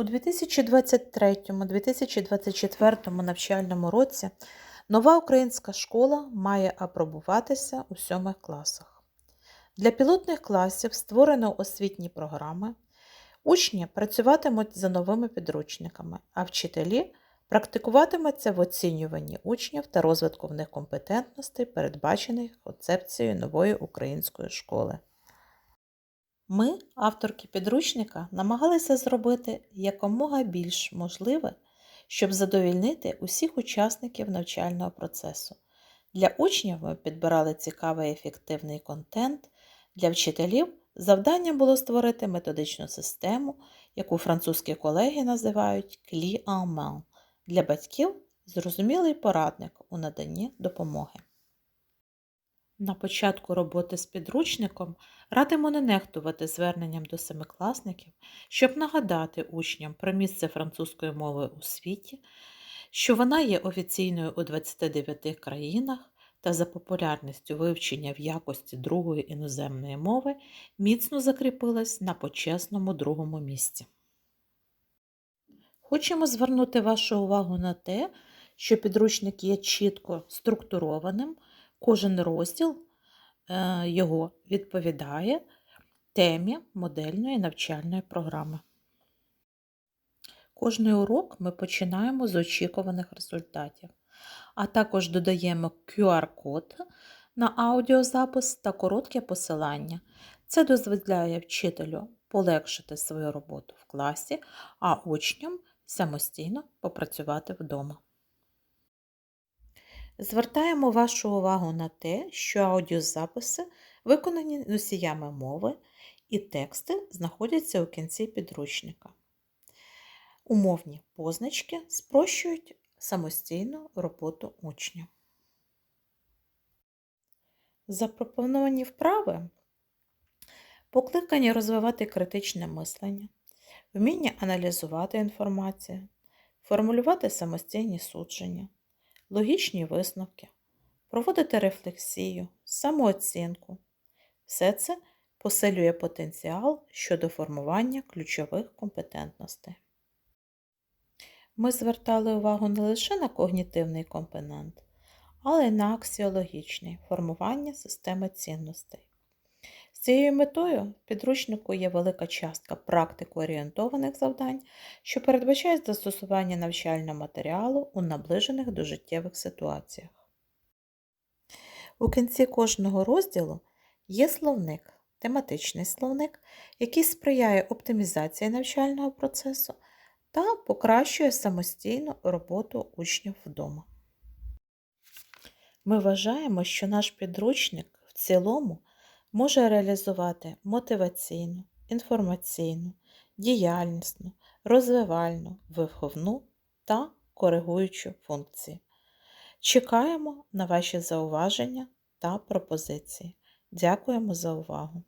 У 2023-2024 навчальному році нова українська школа має апробуватися у сьомих класах. Для пілотних класів створено освітні програми. Учні працюватимуть за новими підручниками, а вчителі практикуватимуться в оцінюванні учнів та розвитку в них компетентностей, передбачених концепцією нової української школи. Ми, авторки підручника, намагалися зробити якомога більш можливе, щоб задовільнити усіх учасників навчального процесу. Для учнів ми підбирали цікавий ефективний контент. Для вчителів завданням було створити методичну систему, яку французькі колеги називають «Clé en main». Для батьків зрозумілий порадник у наданні допомоги. На початку роботи з підручником радимо не нехтувати зверненням до семикласників, щоб нагадати учням про місце французької мови у світі, що вона є офіційною у 29 країнах та за популярністю вивчення в якості другої іноземної мови міцно закріпилась на почесному другому місці. Хочемо звернути вашу увагу на те, що підручник є чітко структурованим. Кожен розділ е, його відповідає темі модельної навчальної програми. Кожний урок ми починаємо з очікуваних результатів, а також додаємо QR-код на аудіозапис та коротке посилання. Це дозволяє вчителю полегшити свою роботу в класі, а учням самостійно попрацювати вдома. Звертаємо вашу увагу на те, що аудіозаписи виконані носіями мови і тексти знаходяться у кінці підручника. Умовні позначки спрощують самостійну роботу учня. Запропоновані вправи покликані розвивати критичне мислення, вміння аналізувати інформацію, формулювати самостійні судження логічні висновки, проводити рефлексію, самооцінку. Все це посилює потенціал щодо формування ключових компетентностей. Ми звертали увагу не лише на когнітивний компонент, але й на аксіологічний формування системи цінностей. Цією метою в підручнику є велика частка практико-орієнтованих завдань, що передбачають застосування навчального матеріалу у наближених до життєвих ситуаціях. У кінці кожного розділу є словник, тематичний словник, який сприяє оптимізації навчального процесу та покращує самостійну роботу учнів вдома. Ми вважаємо, що наш підручник в цілому може реалізувати мотиваційну, інформаційну, діяльнісну, розвивальну, виховну та коригуючу функції. Чекаємо на ваші зауваження та пропозиції. Дякуємо за увагу!